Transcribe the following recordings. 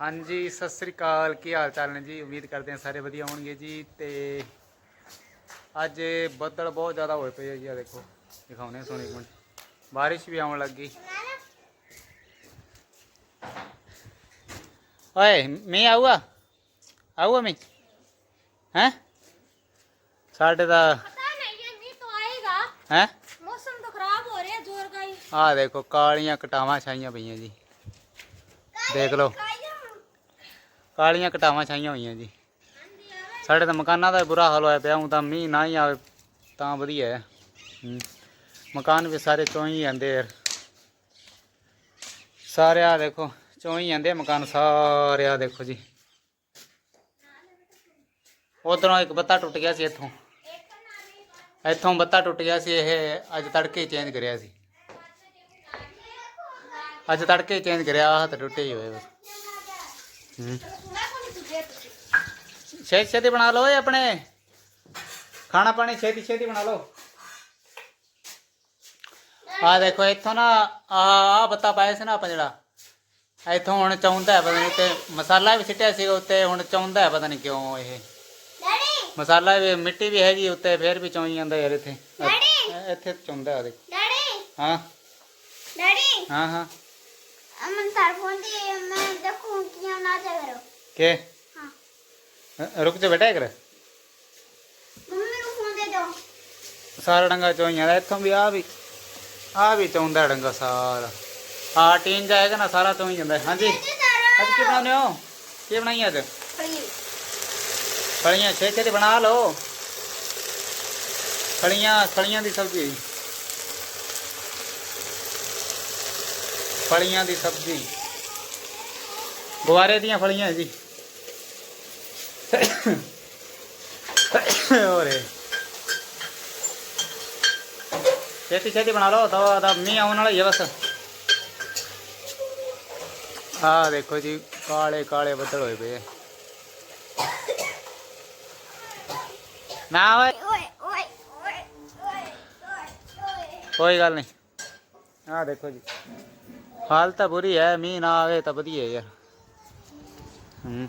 ਹਾਂਜੀ ਸਤਿ ਸ੍ਰੀ ਅਕਾਲ। ਕੀ ਹਾਲ ਚਾਲ ਨੇ ਜੀ? ਉਮੀਦ ਕਰਦੇ ਹਾਂ ਸਾਰੇ ਵਧੀਆ ਹੋਣਗੇ ਜੀ। ਤੇ ਅੱਜ ਬੱਦਲ ਬਹੁਤ ਜ਼ਿਆਦਾ ਹੋਏ ਪਏ ਆ ਜੀ ਆ ਦੇਖੋ। ਦਿਖਾਉਣੇ ਸੋਹਣੇ ਮਿੰਟ। بارش ਵੀ ਆਉਣ ਲੱਗੀ। ਓਏ ਮੈਂ ਆਊਗਾ? ਆਊਗਾ ਮੈਂ ਹੈ? ਸਾਡੇ ਦਾ ਪਤਾ ਨਹੀਂ ਇਹ ਮੀਂਹ ਤਾਂ ਆਏਗਾ। ਹੈ? ਮੌਸਮ ਤਾਂ ਖਰਾਬ ਹੋ ਰਿਹਾ ਜ਼ੋਰ ਗਾਈ ਆ ਦੇਖੋ ਕਾਲੀਆਂ ਕਟਾਵਾਂ ਛਾਈਆਂ ਪਈਆਂ ਜੀ। ਦੇਖ ਲਓ। ਕਾਲੀਆਂ ਕਟਾਵਾਂ ਛਾਈਆਂ ਹੋਈਆਂ ਜੀ। ਸਾਡੇ ਤਾਂ ਮਕਾਨਾਂ ਦਾ ਵੀ ਬੁਰਾ ਹਾਲ ਹੋਇਆ ਪਿਆ ਹੁਣ ਤਾਂ ਮੀਂਹ ਨਾ ਹੀ ਆਵੇ ਤਾਂ ਵਧੀਆ ਹੈ। ਮਕਾਨ ਵੀ ਸਾਰੇ ਚੋਂ ਹੀ ਜਾਂਦੇ ਯਾਰ ਸਾਰੇ ਆ ਦੇਖੋ, ਚੋਂ ਹੀ ਜਾਂਦੇ ਮਕਾਨ, ਸਾਰੇ ਆ ਦੇਖੋ ਜੀ। ਉਧਰੋਂ ਇੱਕ ਬੱਤਾ ਟੁੱਟ ਗਿਆ ਸੀ ਇੱਥੋਂ। ਇੱਥੋਂ ਬੱਤਾ ਟੁੱਟ ਗਿਆ ਸੀ, ਇਹ ਅੱਜ ਤੜਕੇ ਚੇਂਜ ਕਰਿਆ ਸੀ। ਅੱਜ ਤੜਕੇ ਚੇਂਜ ਕਰਿਆ, ਆਹ ਤਾਂ ਟੁੱਟੇ ਹੀ ਹੋਏ ਬਸ। ਛੇਤੀ ਛੇਤੀ ਬਣਾ ਲਓ ਇਹ ਆਪਣੇ। ਖਾਣਾ ਪਾਣੀ ਛੇਤੀ ਛੇਤੀ ਬਣਾ ਲਓ। ਆ ਦੇਖੋ ਇੱਥੋਂ ਨਾ ਆ ਬੱਤਾ ਪਾਇਆ ਸੀ ਨਾ ਆਪਾਂ ਜਿਹੜਾ। ਇੱਥੋਂ ਹੁਣ ਚਾਹੁੰਦਾ ਪਤਾ ਨਹੀਂ ਤੇ ਮਸਾਲਾ ਵੀ ਸਿੱਟਿਆ ਸੀ ਉੱਤੇ ਹੁਣ ਚਾਹੁੰਦਾ ਪਤਾ ਨਹੀਂ ਕਿਉਂ ਇਹ। ਮਸਾਲਾ ਵੀ ਮਿੱਟੀ ਵੀ ਹੈਗੀ ਉੱਤੇ ਫੇਰ ਵੀ ਚੌਂ ਜਾਂਦਾ ਯਾਰ ਇੱਥੇ। ਇੱਥੇ ਚਾਹੁੰਦਾ ਆ ਦੇਖ। ਹਾਂ ਹਾਂ। ਅਮਨ ਤੇ ਕੇ? ਹਾਂ। ਰੁਕ ਜਾ ਬੇਟਾ ਕਰ ਮੰਮੀ ਨੂੰ ਫੋਨ ਦੇ ਦਿਓ। ਸਾਰਾ ਡੰਗਾ ਚੋਈਆਂ ਦਾ ਇੱਥੋਂ ਵੀ ਆ ਵੀ ਆ ਵੀ ਚੌਂਦਾ ਡੰਗਾ ਸਾਰਾ। ਆ ਟੀਨ ਜਾਏਗਾ ਨਾ ਸਾਰਾ ਚੋਈ ਜਾਂਦਾ। ਹਾਂਜੀ। ਅੱਜ ਕੀ ਬਣਾਉਂਦੇ ਹੋ? ਕੀ ਬਣਾਈ ਅੱਜ? ਫਲੀਆਂ ਛੇ ਛੇ ਬਣਾ ਲਓ। ਫਲੀਆਂ ਫਲੀਆਂ ਦੀ ਸਬਜ਼ੀ। ਫਲੀਆਂ ਦੀ ਸਬਜ਼ੀ। ਗੁਆਰੇ ਦੀਆਂ ਫਲੀਆਂ ਜੀ। ਹੋਰੇ ਛੇਤੀ ਛੇਤੀ ਬਣਾ ਲਓ, ਤਾਂ ਦਾ ਮੀਂਹ ਆਉਣ ਵਾਲਾ ਹੀ ਬਸ। ਆ ਦੇਖੋ ਜੀ, ਕਾਲੇ ਕਾਲੇ ਬੱਦਲ ਹੋਏ ਪਏ ਨਾ ਓਏ। ਕੋਈ ਗੱਲ ਨਹੀਂ। ਆ ਦੇਖੋ ਜੀ। ਹਾਲ ਤਾਂ ਬੁਰੀ ਹੈ ਮੀਂਹ ਨਾ ਆਵੇ ਤਾਂ ਵਧੀਆ ਯਾਰ ਹੂੰ।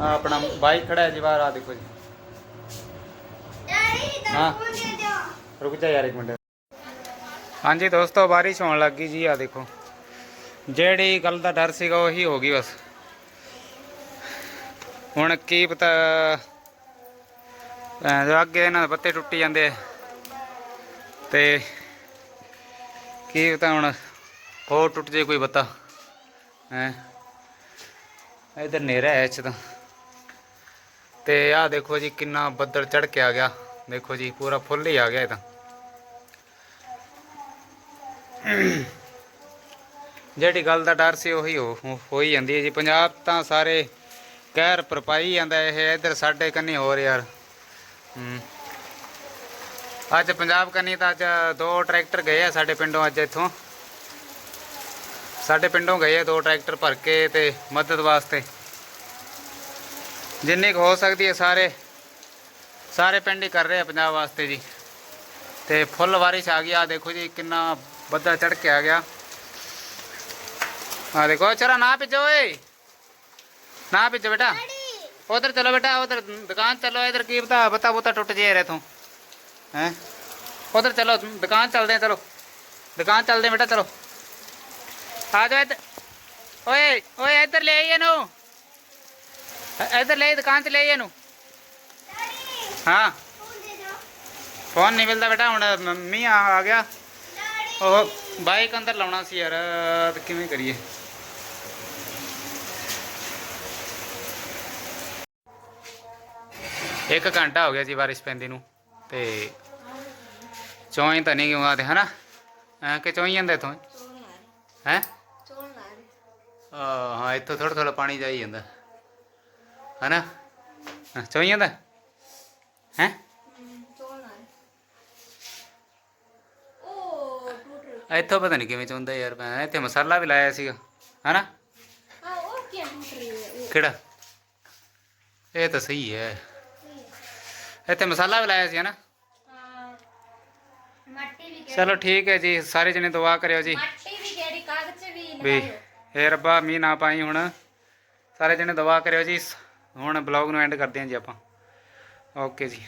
ਆ ਆਪਣਾ ਬਾਈਕ ਖੜਾ ਹੈ ਜੀ ਬਾਹਰ ਆ ਦੇਖੋ ਜੀ। ਹਾਂ। ਰੁਕ ਜਾ ਯਾਰ ਇੱਕ ਮਿੰਟ। ਹਾਂਜੀ ਦੋਸਤੋ ਬਾਰਿਸ਼ ਹੋਣ ਲੱਗੀ ਜੀ ਆ ਦੇਖੋ। ਜਿਹੜੀ ਗੱਲ ਦਾ ਡਰ ਸੀਗਾ ਉਹੀ ਹੋ ਗਈ ਬਸ। ਹੁਣ ਕੀ ਪਤਾ ਅੱਗੇ ਇਹਨਾਂ ਦੇ ਪੱਤੇ ਟੁੱਟੀ ਜਾਂਦੇ ਤੇ ਕੀ ਤਾਂ ਹੁਣ ਹੋਰ ਟੁੱਟ ਜੇ ਕੋਈ ਬੱਤਾ? ਹੈ? ਇਧਰ ਨੇਰਾ ਹੈ ਇੱਥੇ ਤਾਂ। ਤੇ ਆਹ ਦੇਖੋ ਜੀ ਕਿੰਨਾ ਬੱਦਲ ਚੜ ਕੇ ਆ ਗਿਆ। ਦੇਖੋ ਜੀ, ਪੂਰਾ ਫੁੱਲ ਹੀ ਆ ਗਿਆ ਇਹ ਤਾਂ। ਜਿਹੜੀ ਗੱਲ ਦਾ ਡਰ ਸੀ ਉਹੀ ਹੋ ਹੀ ਜਾਂਦੀ ਹੈ ਜੀ। ਪੰਜਾਬ ਤਾਂ ਸਾਰੇ ਕਹਿਰ ਪਰਪਾਈ ਜਾਂਦਾ ਇਹ, ਇੱਧਰ ਸਾਡੇ ਕੰਨੇ ਹੋਰ ਯਾਰ। ਹੂੰ। ਅੱਜ ਪੰਜਾਬ ਕਰਨੀ ਤਾਂ ਅੱਜ ਦੋ ਟਰੈਕਟਰ ਗਏ ਆ ਸਾਡੇ ਪਿੰਡੋਂ ਅੱਜ ਇੱਥੋਂ। ਸਾਡੇ ਪਿੰਡੋਂ ਗਏ ਆ ਦੋ ਟਰੈਕਟਰ ਭਰ ਕੇ ਤੇ ਮਦਦ ਵਾਸਤੇ। ਜਿੰਨੀ ਹੋ ਸਕਦੀ ਹੈ ਸਾਰੇ ਸਾਰੇ ਪਿੰਡ ਹੀ ਕਰ ਰਹੇ ਆ ਪੰਜਾਬ ਵਾਸਤੇ ਜੀ। ਤੇ ਫੁੱਲ ਬਾਰਿਸ਼ ਆ ਗਈ ਆ ਦੇਖੋ ਜੀ ਕਿੰਨਾ ਬੱਦਲ ਚੜ ਕੇ ਆ ਗਿਆ। ਆ ਦੇਖੋ ਚਰਾ ਨਾ ਪਿੱਜੋ ਓਏ। ਨਾ ਪਿੱਜੋ ਬੇਟਾ। ਉਧਰ ਚਲੋ ਬੇਟਾ ਉਧਰ ਦੁਕਾਨ ਚਲੋ ਇਧਰ ਕੀ ਪਤਾ ਬਤਾ ਬਤਾ ਟੁੱਟ ਜੇ ਰਹੇ ਤੋਂ ਹੈ? ਉਧਰ ਚਲੋ ਦੁਕਾਨ ਚੱਲਦੇ ਆ, ਚਲੋ। ਦੁਕਾਨ ਚੱਲਦੇ ਆ ਬੇਟਾ, ਚਲੋ। ਆ ਜਾ ਇੱਧਰ। ਓਏ ਓਏ, ਇੱਧਰ ਲੈ ਆਈਏ ਨੂੰ ਇੱਧਰ ਲੈ ਦੁਕਾਨ ਤੇ ਲੈ ਆਈਏ ਨੂੰ ਹਾਂ। ਫੋਨ ਨਹੀਂ ਮਿਲਦਾ ਬੇਟਾ, ਹੁਣ ਮੰਮੀ ਆ ਗਿਆ। ਉਹ ਬਾਈਕ ਅੰਦਰ ਲਾਉਣਾ ਸੀ ਯਾਰ ਕਿਵੇਂ ਕਰੀਏ? ਇੱਕ ਘੰਟਾ ਹੋ ਗਿਆ ਜੀ ਬਾਰਿਸ਼ ਪੈਂਦੀ ਨੂੰ। ਤੇ ਚੋਈ ਤਾਂ ਨਹੀਂ ਆਉਂਦੇ ਹਨਾ? ਹਾਂ ਕਿ ਚੋਈ ਜਾਂਦੇ ਤੋਂ ਹੈ? ਹਾਂ ਇੱਥੋਂ ਥੋੜਾ ਥੋੜਾ ਪਾਣੀ ਜਾਈ ਜਾਂਦਾ। ਹਨਾ? ਚੋਈ ਜਾਂਦਾ? ਹੈ? ਇੱਥੋਂ ਪਤਾ ਨਹੀਂ ਕਿਵੇਂ ਚੋਂਦਾ ਯਾਰ ਮੈਂ ਇੱਥੇ ਮਸਾਲਾ ਵੀ ਲਾਇਆ ਸੀਗਾ ਹਨਾ? ਹਾਂ ਉਹ ਕਿਹੜਾ? ਇਹ ਤਾਂ ਸਹੀ ਹੈ। ਇੱਥੇ ਮਸਾਲਾ ਵੀ ਲਾਇਆ ਸੀ ਹਨਾ ਮੱਟੀ ਚਲੋ ਠੀਕ ਹੈ ਜੀ ਸਾਰੇ ਜਣੇ ਦੁਆ ਕਰਿਓ ਜੀ। ਵੀ ਕਿਹੜੀ ਰੱਬਾ ਮੀਂਹ ਨਾ ਪਾਈ ਹੁਣ। ਸਾਰੇ ਜਣੇ ਦੁਆ ਕਰਿਓ ਜੀ। ਹੁਣ ਬਲੌਗ ਨੂੰ ਐਂਡ ਕਰਦੇ ਹਾਂ ਜੀ ਆਪਾਂ। ਓਕੇ ਜੀ।